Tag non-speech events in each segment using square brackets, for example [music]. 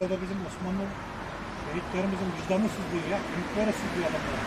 Burada bizim Osmanlı şehitlerimizin vicdanı sızlıyor ya. Büyüklere sızlıyor adamlar.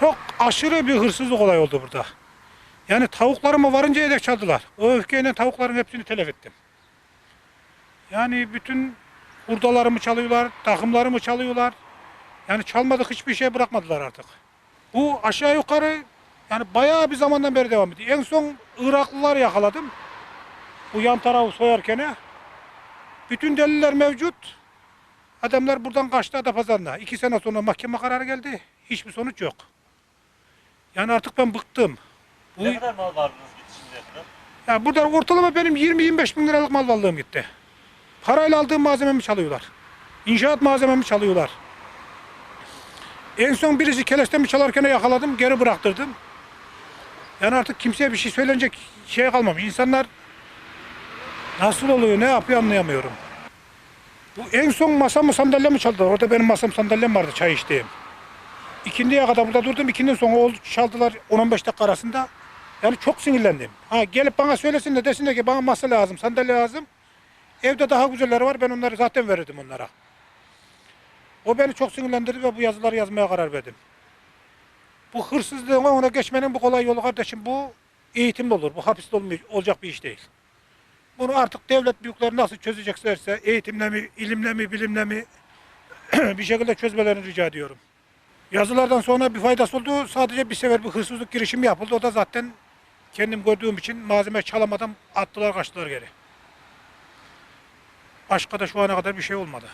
Çok aşırı bir hırsızlık olay oldu burada. Yani tavuklarımı varıncaya dek çaldılar. O öfkeyle tavukların hepsini telef ettim. Yani bütün hurdalarımı çalıyorlar, takımlarımı çalıyorlar. Yani çalmadık hiçbir şey bırakmadılar artık. Bu aşağı yukarı yani bayağı bir zamandan beri devam ediyor. En son Iraklılar yakaladım. Bu yan tarafı soyarken. Bütün deliller mevcut. Adamlar buradan kaçtı Adapazarı'na. İki sene sonra mahkeme kararı geldi. Hiçbir sonuç yok. Yani artık ben bıktım. Bu, Ne kadar mal vardınız gitti şimdiye kadar? ya burada ortalama benim 20-25 bin liralık mal varlığım gitti. Parayla aldığım malzememi çalıyorlar. İnşaat malzememi çalıyorlar. En son birisi kelestemi çalarken yakaladım, geri bıraktırdım. Yani artık kimseye bir şey söylenecek şey kalmamış. İnsanlar nasıl oluyor, ne yapıyor anlayamıyorum. Bu en son masamı sandalyemi çaldılar. Orada benim masam sandalyem vardı çay içtiğim. İkindiye kadar burada durdum. İkindinin sonra oldu çaldılar 10-15 dakika arasında. Yani çok sinirlendim. Ha gelip bana söylesin de desin de ki bana masa lazım, sandalye lazım. Evde daha güzelleri var. Ben onları zaten verirdim onlara. O beni çok sinirlendirdi ve bu yazıları yazmaya karar verdim. Bu hırsızlığın ona geçmenin bu kolay yolu kardeşim bu eğitimli olur. Bu hapiste olacak bir iş değil. Bunu artık devlet büyükleri nasıl çözeceklerse eğitimle mi, ilimle mi, bilimle mi [clears throat] bir şekilde çözmelerini rica ediyorum. Yazılardan sonra bir faydası oldu. Sadece bir sefer bir hırsızlık girişimi yapıldı. O da zaten kendim gördüğüm için malzeme çalamadan attılar kaçtılar geri. Başka da şu ana kadar bir şey olmadı.